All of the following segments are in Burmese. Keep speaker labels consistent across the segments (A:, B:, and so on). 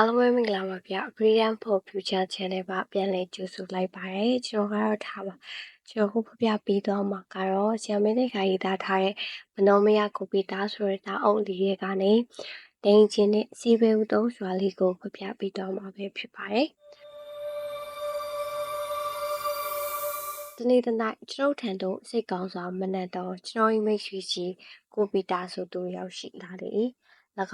A: အားလုံးပဲမင်္ဂလာပါဗျ Freedom for Future Channel ပါပြန်လည်ကြိုဆိုလိုက်ပါတယ်ကျွန်တော်ကတော့ထားပါကျွန်တော်ခုဖပြပေးသွားမှာကတော့ဆ iam မင်းသိခါရေးသားထားတဲ့မနောမယကိုပီတာဆိုတဲ့တာအုပ်လေးတွေကနေဒိန်ချင်းနဲ့စီဘေဦးသုံးရွာလေးကိုဖပြပေးသွားမှာပဲဖြစ်ပါတယ်ဒီနေ့တနေ့ကျွန်တော်ထံသို့စိတ်ကောင်းစွာမနက်တော့ကျွန်တော်မိတ်ဆွေကြီးကိုပီတာဆိုသူရောက်ရှိလာတယ်၎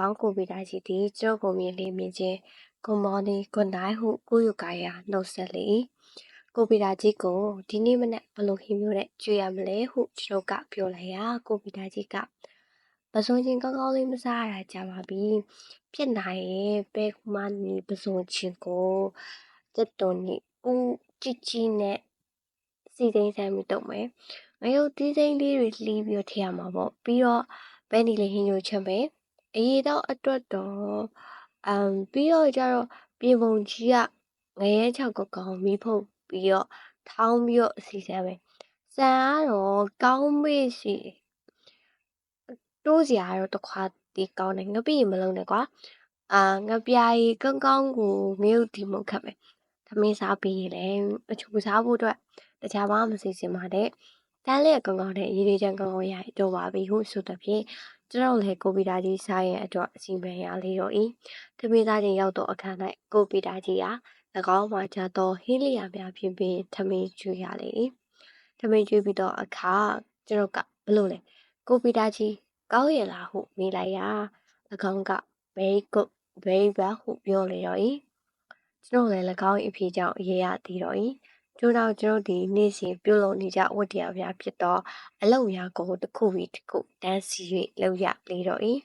A: င်းကိုဗီဒရှိသည်ကျုပ်ကိုမြင်လေမြင်ချင်း Good morning Good night ဟုကိုယူကာယာနှုတ်ဆက်လေကိုဗီဒကြီးကိုဒီနေ့မနက်ဘလို့ဟင်းမျိုးနဲ့ကြွေရမလဲဟုကျွန်တော်ကပြောလိုက်ရာကိုဗီဒကြီးကပစုံချင်းကောင်းကောင်းလေးမစားရတာကြာပါပြီဖြစ်နိုင်ရဲ့ပဲကူမနီပစုံချင်းကိုတက်တုံနီဦးကြည်ကြီးနဲ့စီသိန်းဆန်းပြီးတော့မယ်ငရုတ်သီးစိမ်းလေးတွေလှီးပြီးထည့်ရမှာပေါ့ပြီးတော့ဘဲနီလေးဟင်းညိုချက်မယ် အရေးတော့အတွက်တော့အမ်ပြီးတော့ကျတော့ပြင်ပုံကြီးကငရဲချောက်ကကောင်မီးဖုတ်ပြီးတော့ထောင်းပြီးတော့စီစမ်းမယ်စံကတော့ကောင်းမေ့စီတိုးစရာတော့တခွာတီကောင်းတယ်ငပိမလုံးနဲ့ကွာအာငပြာရီကောင်းကောင်းကိုငရုတ်ဒီမုတ်ခတ်မယ်သမင်းစားပြီးရင်လည်းအချူစားဖို့အတွက်တခြားဘာမှမစီစဉ်ပါနဲ့တန်းလေးကောင်းကောင်းနဲ့ရေးရေးချမ်းကောင်းကောင်းရတော့ပါပြီဟုဆိုတဲ့ဖြင့် ကျွန်တော်လည်းကိုပီတာကြီးစားရဲ့အတွက်အစီအမံရလေးတော့ဤသမီးသားချင်းရောက်တော့အခါ၌ကိုပီတာကြီးအား၎င်းမှာကြတော့ဟင်းလျာများဖြင့်ပင်သမီးကျွေးရလေသမီးကျွေးပြီးတော့အခါကျွန်တော်ကဘလို့လဲကိုပီတာကြီးကောင်းရဲ့လားဟုမေးလိုက်ရာ၎င်းက very good very well ဟုပြောလေတော့ဤကျွန်တော်လည်း၎င်း၏အဖြစ်ကြောင့်ရေးရသေးတော့ ဤကျိုးတော့ကျွန်တော်ဒီနေ့စဉ်ပြုလုပ်နေကြဝတ္တရားများဖြစ်တော့အလုံများကိုတစ်ခုပြီးတစ်ခုတန်းစီ၍လောက်ရလေတော့၏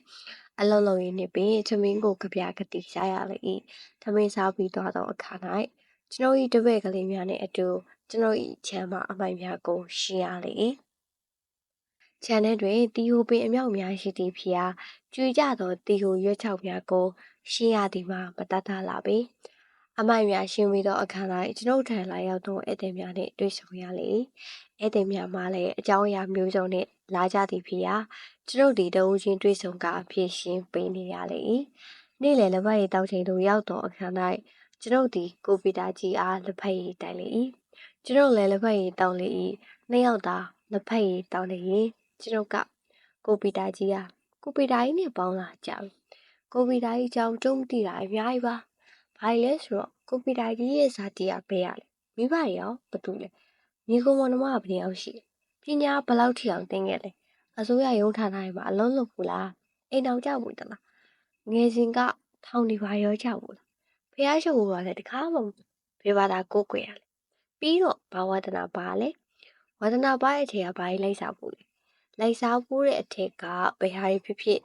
A: အလုံလုံရင်းနှင့်ပင်သမင်းကိုကြပြကတိရရလေ၏သမင်းစားပြီးတော့သောအခါ၌ကျွန်တော်၏တပည့်ကလေးများနှင့်အတူကျွန်တော်၏ချမ်းမအမိုင်များကိုရှင်းရလေ၏ခြံထဲတွင်တီဟိုပင်အမြောက်များရှိသည့်ဖျားကျွေကြသောတီဟိုရွက်ချောက်များကိုရှင်းရသည်မှာမတတ်တာလာပေ။ အမိုက်များရှင်းပြီးတော့အခန်းလိုက်ကျွန်ုပ်ထံလာရောက်သောဧည့်သည်များနှင့်တွေ့ဆုံရလေဧည့်သည်များမှလည်းအကြောင်းအရာမျိုးစုံနှင့်လာကြသည်ဖြစ်ရာကျွန်ုပ်ဒီတဦးချင်းတွေ့ဆုံကာဖြည့်ရှင်းပေးနေရလေနေ့လယ်လက်ဖက်ရည်တောက်ချိန်သို့ရောက်သောအခန်း၌ကျွန်ုပ်ဒီကိုပီတာကြီးအားလက်ဖက်ရည်တိုင်လေကျွန်ုပ်လည်းလက်ဖက်ရည်တောင်းလေနှစ်ယောက်သာလက်ဖက်ရည်တောင်းလေကျွန်ုပ်ကကိုပီတာကြီးအားကိုပီတာကြီးနဲ့ပေါင်းလာကြပြီကိုပီတာကြီးကြောင့်တုံးတိတာအများကြီးပါ ဘာလဲဆိုတော့ကွန်ပျူတာကြီးရဲ့ဇာတိကဘယ်ရလဲမိဘရောဘာတူလဲညီကောင်မနှမကဘယ်ရောက်ရှိပညာဘယ်လောက်ထိအောင်တင်ခဲ့လဲအစိုးရရုံးဌာနတွေမှာအလုံးလုံးဘူးလားအိမ်အောင်ကြဘူးတလားငယ်စဉ်ကထောင်နေပါရောကြဘူးလားဖះရှုပ်ဘာလဲတခါမှဘယ်ဘာသာကိုကိုရလဲပြီးတော့ဘာဝဒနာပါလဲဝဒနာပါရဲ့အထက်ကဘာကြီးလိုက်စားဖို့လဲလိုက်စားဖို့တဲ့အထက်ကဘယ်ဟာဖြစ်ဖြစ်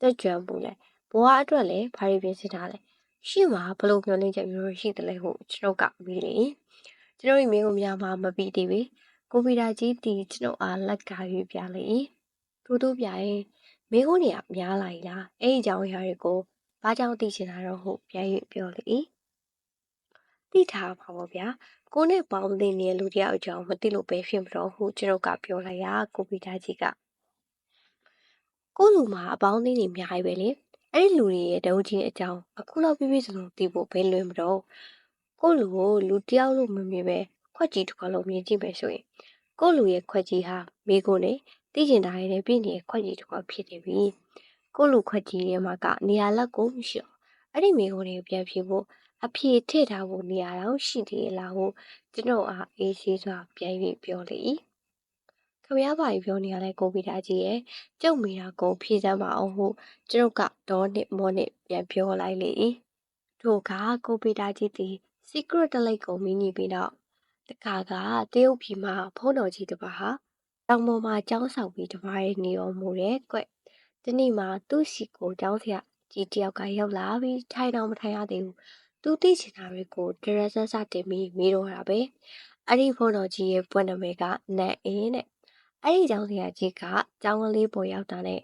A: တက်ကြွဘူးလဲ ဘဝအတွက်လည်းဘာတွေပြင်ဆင်ထားလဲရှင့်မှာဘလို့မျှော်လင့်ချက်မျိုးရှိတယ်လဲဟုကျွန်တော်ကမေးလေကျွန်တော်ဒီမိကိုများမှာမပြီးသေးဘူးကိုဗီတာကြီးတီကျွန်တော်အားလက်ကရွေးပြလေတူတူပြရင်မိကိုနေရများလာ E လားအဲ့ဒီကြောင့်ရာတွေကိုဘာကြောင့်သိချင်တာတော့ဟုတ်ပြန်ရွေးပြောလေသိထားပါဘောဗျာကိုနဲ့ပေါင်းသိနေတဲ့လူတယောက်အကြောင်းမသိလို့ပဲဖြစ်မလို့ဟုကျွန်တော်ကပြောလိုက်ရာကိုဗီတာကြီးကကိုလူမှာအပေါင်းအသင်းတွေအများကြီးပဲလေ အဲ့ဒီလူတွေရဲ့တုံးချင်းအကြောင်းအခုလောက်ပြပြစစုံသိဖို့ဘယ်လွယ်မတော့ကိုလူကိုလူတယောက်လို့မမြင်ပဲခွက်ကြီးတစ်ခွက်လုံးမြင်ကြည့်မယ်ဆိုရင်ကိုလူရဲ့ခွက်ကြီးဟာမိကိုနဲ့သိကျင်တာရဲ့ပြည့်နေတဲ့ခွက်ကြီးတစ်ခွက်ဖြစ်နေပြီကိုလူခွက်ကြီးရဲ့မှာကနေရာလက်ကိုမရှိတော့အဲ့ဒီမိကိုနဲ့ပြန်ဖြေဖို့အဖြေထည့်ထားဖို့နေရာတော့ရှိသေးလားဟုကျွန်တော်အားအေးဆေးစွာပြန်၍ပြောလေ၏ ခမရပါကြီးပြောနေရလဲကိုဗီတာကြီးရဲ့ကျုပ်မိတာကိုဖြေစမ်းပါအောင်ဟုကျွန်ုပ်ကဒေါ်နစ်မော်နစ်ပြန်ပြောလိုက်လေထို့ကကိုဗီတာကြီးသည် secret တလိပ်ကိုမိညီပြီးတော့တခါကတရုတ်ပြည်မှာဖုန်းတော်ကြီးတစ်ပါးဟာတောင်ပေါ်မှာကျောင်းဆောင်ပြီးတစ်ပါးရဲ့နေတော်မူတဲ့ကွဒီနေ့မှာသူ့စီကိုကျောင်းဆရာကြီးတယောက်ကရောက်လာပြီးထိုင်တော့မထိုင်ရသေးဘူးသူသိချင်တာတွေကိုဒရက်ဆဆတင်ပြီးမေးတော့တာပဲအဲ့ဒီဖုန်းတော်ကြီးရဲ့ပွင့်နာမည်ကနတ်အင်းတဲ့ အဲ့ဒီကျောင်းဆရာကြီးကကျောင်းကလေးပေါ်ရောက်တာနဲ့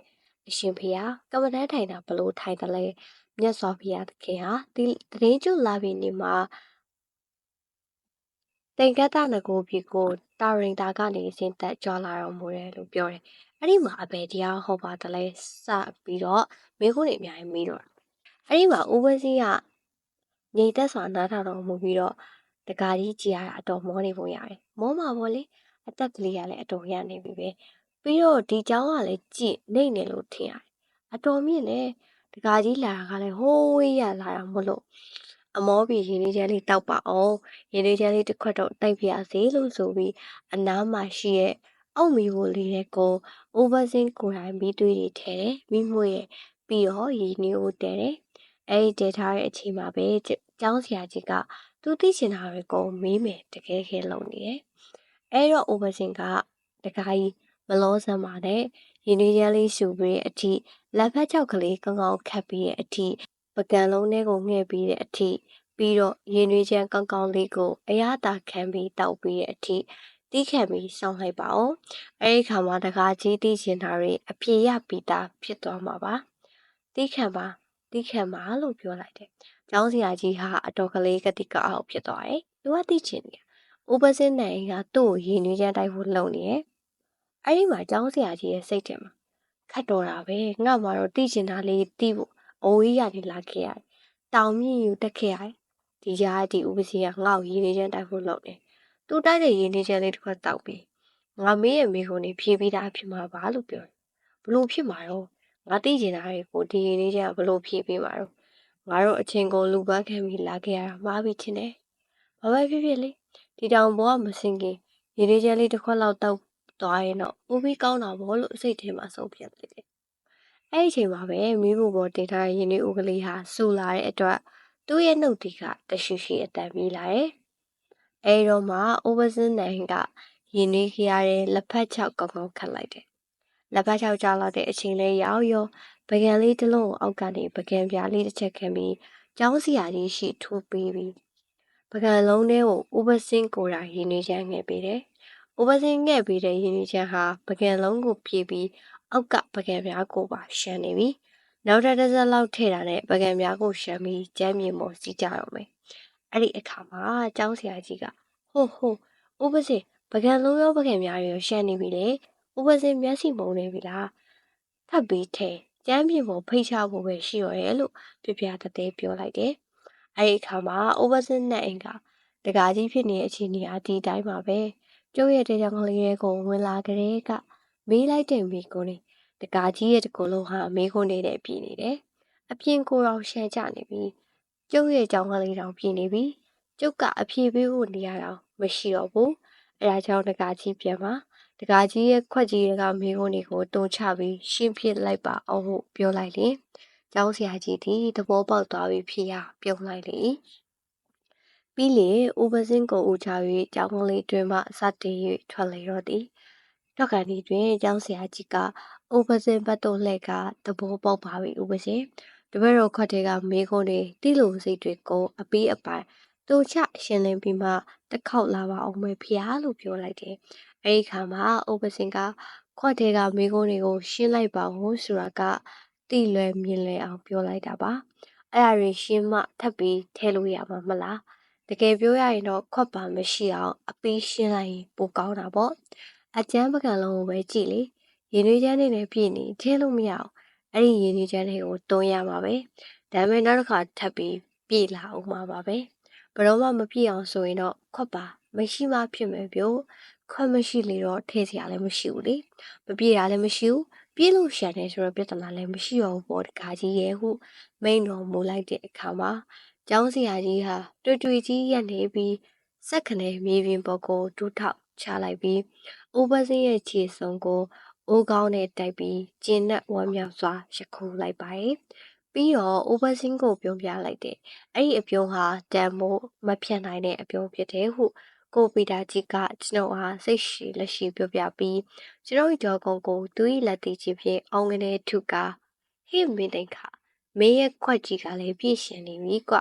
A: အရှင်ဖေဟာကမ္မဋ္ဌာန်းထိုင်တာဘလို့ထိုင်တယ်လဲမြတ်စွာဘုရားသခင်ဟာဒီတရင်ကျွလာပြီနေမှာတိန်ကတ္တနကိုပြီကိုတာရင်တာကနေစင်သက်ကြွလာတော်မူတယ်လို့ပြောတယ်။အဲ့ဒီမှာအဘယ်တရားဟောပါတယ်လဲစပြီးတော့မိခုနေအများကြီးမေးတော့အဲ့ဒီမှာဦးဝင်းစင်းကငြိမ်သက်စွာနားထောင်တော်မူပြီးတော့တကာကြီးကြည်ရတာအတော်မောနေပုံရတယ်မောမှာပေါ့လေ အသက်ကလေးကလည်းအတော်ရနေပြီပဲပြီးတော့ဒီเจ้าကလည်းကြည်နေနေလို့ထင်ရတယ်အတော်မြင့်လေတကာကြီးလာတာကလည်းဟိုးဝေးရလာတာမလို့အမောပြီရင်းလေးချမ်းလေးတောက်ပါအောင်ရင်းလေးချမ်းလေးတစ်ခွက်တော့တိုက်ပြရစေလို့ဆိုပြီးအနားမှာရှိရဲ့အောက်မီကိုလေးတဲ့ကိုအိုဗာစင်းကိုယ်တိုင်မီးသွေးတွေထဲတယ်မိမွေရဲ့ပြီးတော့ရည်နည်းကိုတဲတယ်အဲ့ဒီတဲထားတဲ့အချိန်မှာပဲကျောင်းဆရာကြီးကသူသိချင်တာတွေကိုမေးမယ်တကယ်ခဲလုံနေတယ် အဲ့တော့အိုဗာစင်းကတခါကြီးမလောဆမ်းပါနဲ့ရင်းနှီးရလေးရှူပြီးတဲ့အထိလက်ဖက်ချောက်ကလေးကောင်းကောင်းခတ်ပြီးတဲ့အထိပကံလုံးထဲကိုငှဲ့ပြီးတဲ့အထိပြီးတော့ရင်းနှီးချမ်းကောင်းကောင်းလေးကိုအရသာခံပြီးတောက်ပြီးတဲ့အထိတီးခံပြီးစောင့်လိုက်ပါဦးအဲ့ဒီခါမှာတကားကြီးတီးချင်တာတွေအပြေရပီတာဖြစ်သွားမှာပါတီးခံပါတီးခံပါလို့ပြောလိုက်တယ်ကျောင်းဆရာကြီးဟာအတော်ကလေးကတိကအောက်ဖြစ်သွားတယ်သူကတီးချင်တယ် ဥပစင်းနိုင်ကသူ့ကိုရင်းနှီးချမ်းတိုက်ဖို့လုံနေတယ်အဲ့ဒီမှာကျောင်းဆရာကြီးရဲ့စိတ်ထဲမှာခတ်တော်တာပဲငါ့မှာတော့တီးချင်တာလေးတီးဖို့အဝေးကနေလာခဲ့ရတယ်တောင်မြင့်ယူတက်ခဲ့ရတယ်ဒီကြားဒီဥပစီကငါ့ကိုရင်းနှီးချမ်းတိုက်ဖို့လုံတယ်သူတိုက်တဲ့ရင်းနှီးချမ်းလေးတစ်ခွက်တောက်ပြီးငါမေးရဲ့မိခုံနေဖြေးပြီးသားဖြစ်မှာပါလို့ပြောတယ်ဘလို့ဖြစ်မှာတော့ငါသိချင်တာတွေကိုဒီရင်းနှီးချမ်းကဘလို့ဖြေးပြီးမှာတော့ငါတို့အချင်းကိုလူပန်းခံပြီးလာခဲ့ရတာမှားပြီချင်တယ်ဘာပဲဖြစ်ဖြစ်လေ ဒီတောင်ပေါ်ကမစင်ခင်ရင်းနှီးချမ်းလေးတစ်ခွက်လောက်တောက်သွားရင်တော့ပိုပြီးကောင်းတာပေါ့လို့စိတ်ထဲမှာဆုံးဖြတ်လိုက်တယ်။အဲ့ဒီအချိန်မှာပဲမိဖို့ပေါ်တင်ထားတဲ့ရင်းနှီးဦးကလေးဟာဆူလာတဲ့အတွက်သူ့ရဲ့နှုတ်တီကတရှူရှိအတန်ပြေးလာတယ်။အဲဒီတော့မှအိုဗာစင်းနိုင်ကရင်းနှီးခရတဲ့လက်ဖက်ချောက်ကောင်းကောင်းခတ်လိုက်တယ်။လက်ဖက်ချောက်ကြားလာတဲ့အချိန်လေးရောက်ရောပကံလေးတစ်လုံးအောက်ကနေပကံပြားလေးတစ်ချက်ခံပြီးကျောင်းစီယာကြီးရှိထိုးပေးပြီး ပကံလုံးထဲကိုဥပစင်းကိုယ်တိုင်ရင်းနှီးချမ်းငယ်ပေးတယ်။ဥပစင်းငယ်ပေးတဲ့ရင်းနှီးချမ်းဟာပကံလုံးကိုပြေးပြီးအောက်ကပကံပြားကိုပါရှမ်းနေပြီ။နောက်တစ်စက်လောက်ထည့်တာနဲ့ပကံပြားကိုရှမ်းပြီးကျမ်းမြေပေါ်စီးကြတော့မယ်။အဲ့ဒီအခါမှာကျောင်းဆရာကြီးကဟိုဟိုဥပစင်းပကံလုံးရောပကံပြားရောရှမ်းနေပြီလေ။ဥပစင်းမျက်စိမုံနေပြီလား။ထပ်ပြီးထဲကျမ်းမြေပေါ်ဖိတ်ချဖို့ပဲရှိရောရဲ့လို့ပြပြတသေးပြောလိုက်တယ်။ အဲ့ဒီအခါမှာဥပစင်းနဲ့အင်ကတကာကြီးဖြစ်နေတဲ့အခြေအနေအဒီတိုင်းပါပဲကျုပ်ရဲ့တရားကလေးတွေကိုဝင်လာကြတဲ့ကမေးလိုက်တဲ့မိကိုနေတကာကြီးရဲ့တကူလုံးဟာမေးခွန်းနေတဲ့ပြည်နေတယ်အပြင်ကိုတော့ရှန်ကြနေပြီကျုပ်ရဲ့ကြောင်းကလေးတောင်ပြည်နေပြီကျုပ်ကအဖြေပေးဖို့နေရတော့မရှိတော့ဘူးအဲဒါကြောင့်တကာကြီးပြန်ပါတကာကြီးရဲ့ခွက်ကြီးရဲ့ကမေးခွန်းတွေကိုတုံချပြီးရှင်းပြလိုက်ပါအောင်ဟုပြောလိုက်လေ ကျောင်းဆရာကြီးဒီသဘောပေါက်သွားပြီဖြစ်ရပြုံးလိုက်လေပြီးလေဦးပစင်းကိုဦးချ၍ကျောင်းကလေးတွင်မှစတင်၍ထွက်လေတော့သည်တော့ကန်ဒီတွင်ကျောင်းဆရာကြီးကဦးပစင်းဘတ်တို့လှဲ့ကသဘောပေါက်ပါပြီဦးပစင်းတပည့်တော်ခွက်တွေကမေးခွန်းတွေတိလိုစိတ်တွေကိုအပီးအပိုင်တူချရှင်းလင်းပြီးမှတစ်ခေါက်လာပါအောင်မေဖျားလို့ပြောလိုက်တယ်အဲဒီခါမှာဦးပစင်းကခွက်တွေကမေးခွန်းတွေကိုရှင်းလိုက်ပါဦးဆိုတာက တိလွယ်မြင်လည်အောင်ပြောလိုက်တာပါအဲ့ဒါတွေရှင်းမှထပ်ပြီးထဲလို့ရမှာမလားတကယ်ပြောရရင်တော့ခွက်ပါမရှိအောင်အပီးရှင်းလိုက်ရင်ပိုကောင်းတာပေါ့အကျန်းပကံလုံးကိုပဲကြည့်လေရင်းနှီးချမ်းနေနဲ့ပြည့်နေထဲလို့မရအောင်အဲ့ဒီရင်းနှီးချမ်းတွေကိုတွန်းရမှာပဲဒါပေမဲ့နောက်တစ်ခါထပ်ပြီးပြည့်လာအောင်မှာပါပဲဘယ်တော့မှမပြည့်အောင်ဆိုရင်တော့ခွက်ပါမရှိမှဖြစ်မယ်ပြောခွက်မရှိလေတော့ထဲစရာလည်းမရှိဘူးလေမပြည့်တာလည်းမရှိဘူး ပြေးလို့ရှာတယ်ဆိုတော့ပြဿနာလည်းမရှိတော့ဘူးပေါ့တကားကြီးရဲ့ဟုမိန်တော်မူလိုက်တဲ့အခါမှာကျောင်းဆရာကြီးဟာတွေ့တွေ့ကြီးရက်နေပြီးစက်ခနဲ့မြေပြင်ပေါ်ကိုဒူးထောက်ချလိုက်ပြီးအိုးပစင်းရဲ့ခြေစုံကိုအိုးကောင်းနဲ့တိုက်ပြီးကျင်းနဲ့ဝမ်းမြောက်စွာရခိုးလိုက်ပါရဲ့ပြီးတော့အိုးပစင်းကိုပြုံးပြလိုက်တဲ့အဲ့ဒီအပြုံးဟာတန်မို့မဖြတ်နိုင်တဲ့အပြုံးဖြစ်တယ်ဟု ကိုပီတာကြီးကကျွန်ုပ်အားစိတ်ရှိလက်ရှိပြောပြပြီးကျွန်ုပ်ကြောကုံကိုသူ၏လက်သေးကြီးဖြင့်အောင်းကနေထုကာဟေ့မင်းတိန်ခါမင်းရဲ့ခွက်ကြီးကလည်းပြည့်ရှင်နေပြီကွ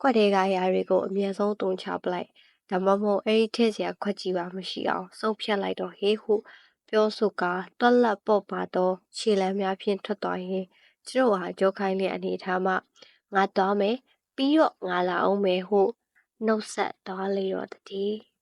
A: ခွက်တွေကရာတွေကိုအမြဲဆုံးတုံချပလိုက်ဒါမှမဟုတ်အဲ့ဒီထည့်စရာခွက်ကြီးပါမရှိအောင်စုပ်ဖြတ်လိုက်တော့ဟေးဟုပြောဆိုကာတွက်လက်ပေါ့ပါတော့ခြေလမ်းများဖြင့်ထွက်သွားရင်ကျတို့ဟာကြောခိုင်းတဲ့အနေထားမှငါသွားမယ်ပြီးတော့ငါလာအောင်မယ်ဟုနှုတ်ဆက်သွားလေတော့တည်း